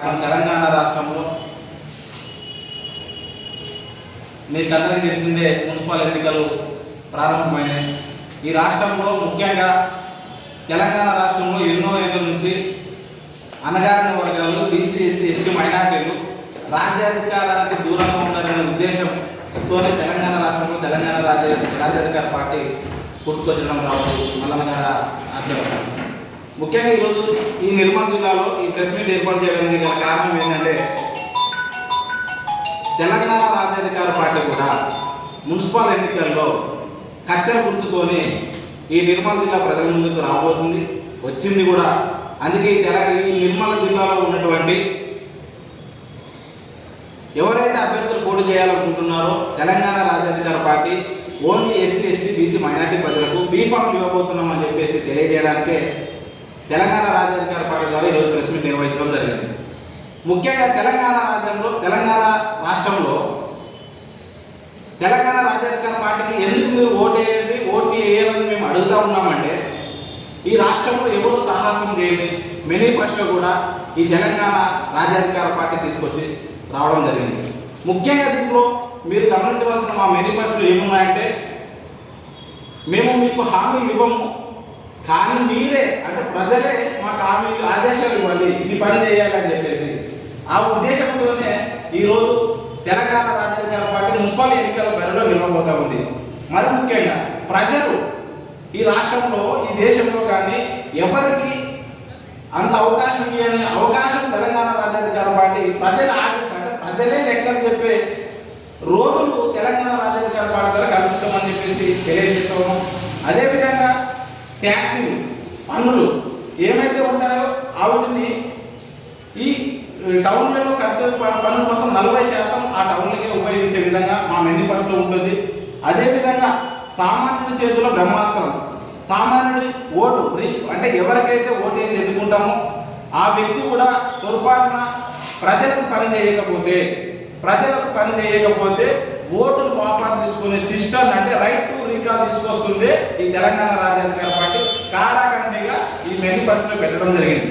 మన తెలంగాణ రాష్ట్రంలో మీకు అందరికీ తెలిసిందే మున్సిపల్ ఎన్నికలు ప్రారంభమైనాయి. ఈ రాష్ట్రంలో ముఖ్యంగా తెలంగాణ రాష్ట్రంలో ఎన్నో ఏళ్ళ నుంచి అనగారిన వర్గాలు బీసీ ఎస్సీ ఎస్టీ మైనార్టీలు రాజ్యాధికారానికి దూరంగా ఉండాలనే ఉద్దేశంతోనే తెలంగాణ రాష్ట్రంలో తెలంగాణ రాజ్య రాజ్యాధికార పార్టీ పుట్టుకొచ్చడం రావచ్చు మల్లన్న ముఖ్యంగా ఈరోజు ఈ నిర్మల్ జిల్లాలో ఈ ప్రెస్ మీట్ ఏర్పాటు చేయడానికి గల కారణం ఏంటంటే తెలంగాణ రాజ్యాధికార పార్టీ కూడా మున్సిపల్ ఎన్నికల్లో కత్తెర గుర్తుతోనే ఈ నిర్మల్ జిల్లా ప్రజల ముందుకు రాబోతుంది వచ్చింది కూడా. అందుకే ఈ తెల ఈ నిర్మల్ జిల్లాలో ఉన్నటువంటి ఎవరైతే అభ్యర్థులు పోటీ చేయాలనుకుంటున్నారో Telangana Rajyadhikara party only SC ST BC minority ప్రజలకు బీఫామ్ ఇవ్వబోతున్నాం అని చెప్పేసి తెలియజేయడానికే తెలంగాణ రాజ్యాధికార పార్టీ ద్వారా ఈరోజు ప్రెస్ మీట్ నిర్వహించడం జరిగింది. ముఖ్యంగా తెలంగాణ రాజ్యంలో తెలంగాణ రాష్ట్రంలో తెలంగాణ రాజ్యాధికార పార్టీకి ఎందుకు మీరు ఓటేయండి ఓట్లు వేయాలని మేము అడుగుతా ఉన్నామంటే ఈ రాష్ట్రంలో ఎవరు సాహసం చేయని మేనిఫెస్టో కూడా ఈ తెలంగాణ రాజ్యాధికార పార్టీ తీసుకొచ్చి రావడం జరిగింది. ముఖ్యంగా దీంట్లో మీరు గమనించవలసిన మా మేనిఫెస్టోలు ఏమున్నాయంటే మేము మీకు హామీ ఇవ్వము కానీ మీరే అంటే ప్రజలే మాకు హామీలు ఆదేశాలు ఇవ్వాలి. ఇది పని చేయాలని చెప్పేసి. ఆ ఉద్దేశంతోనే ఈరోజు తెలంగాణ రాజ్యాధికార పార్టీ మున్సిపల్ ఎన్నికల బరిలో నిలవబోతా ఉంది. మరి ముఖ్యంగా ప్రజలు ఈ రాష్ట్రంలో ఈ దేశంలో కానీ ఎవరికి అంత అవకాశం ఇవ్వని అవకాశం తెలంగాణ రాజ్యాధికార పార్టీ ప్రజల అంటే ప్రజలే లెక్కలు చెప్పే రోజులు తెలంగాణ రాజ్యాధికార పార్టీ ద్వారా కల్పిస్తామని చెప్పేసి తెలియజేస్తాము అదేవిధంగా ట్యాక్సీలు పన్నులు ఏమైతే ఉంటాయో వాటిని ఈ టౌన్లలో కట్టే ప- పన్నులు మొత్తం నలభై శాతం ఆ టౌన్లకే ఉపయోగించే విధంగా మా మేనిఫెస్టో ఉంటుంది. అదేవిధంగా సామాన్యుడి చేతిలో బ్రహ్మాస్త్రం. సామాన్యుడి ఓటు ఫ్రీ అంటే ఎవరికైతే ఓటు వేసి ఆ వ్యక్తి కూడా పొరపాటున ప్రజలకు పని చేయకపోతే ప్రజలకు పని చేయకపోతే ఓటును వాపా తీసుకునే సిస్టమ్ అంటే రైట్ టు రీకాల్ తీసుకొస్తుంది ఈ తెలంగాణ రాజ్యాధికార పార్టీ కారాఖండిగా ఈ మేనిఫెస్టో పెట్టడం జరిగింది.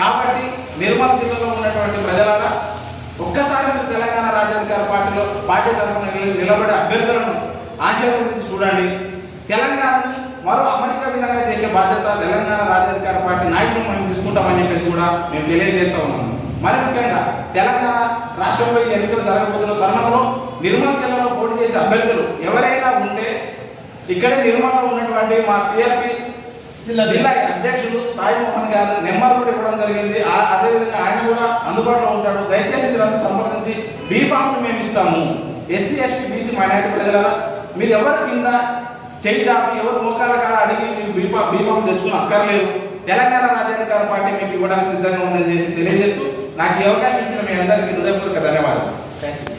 కాబట్టి నిర్మల్ జిల్లాలో ఉన్నటువంటి ప్రజలారా ఒక్కసారి మీరు తెలంగాణ రాజ్యాధికార పార్టీలో పార్టీ తరఫున నిలబడే అభ్యర్థులను ఆశీర్వదించి చూడండి. తెలంగాణని మరో అమెరికా విధంగా చేసే బాధ్యత తెలంగాణ రాజ్యాధికార పార్టీ నాయకులు మనం తీసుకుంటామని చెప్పేసి కూడా మేము తెలియజేస్తా ఉన్నాము. మరి ముఖ్యంగా తెలంగాణ రాష్ట్రంలో ఈ ఎన్నికలు జరగబోతున్న తరుణంలో నిర్మల్ జిల్లాలో పోటీ చేసే అభ్యర్థులు ఎవరైనా ఉంటే ఇక్కడే నిర్మల్లో ఉన్నటువంటి మా పిఆర్పి జిల్లా జిల్లా అధ్యక్షులు సాయి మోహన్ గారు నెంబర్ కూడా ఇవ్వడం జరిగింది. ఆ- అదేవిధంగా ఆయన కూడా అందుబాటులో ఉంటాడు. దయచేసి మీరంతా సంప్రదించి బీఫామ్ మేము ఇస్తాము. ఎస్సీ ఎస్టీ బీసీ మైనారిటీ ప్రజలారా మీరు ఎవరి కింద చెయ్యి చాపి ఎవరు మోకాల కాడ అడిగి మీరు బీఫా బీఫామ్ తెచ్చుకుని అక్కర్లేదు. తెలంగాణ రాజ్యాధికార పార్టీ మీకు ఇవ్వడానికి సిద్ధంగా ఉందని చెప్పి తెలియజేస్తూ నాకు ఈ అవకాశం ఇచ్చిన మీ అందరికీ హృదయపూర్వక ధన్యవాదాలు. Thank you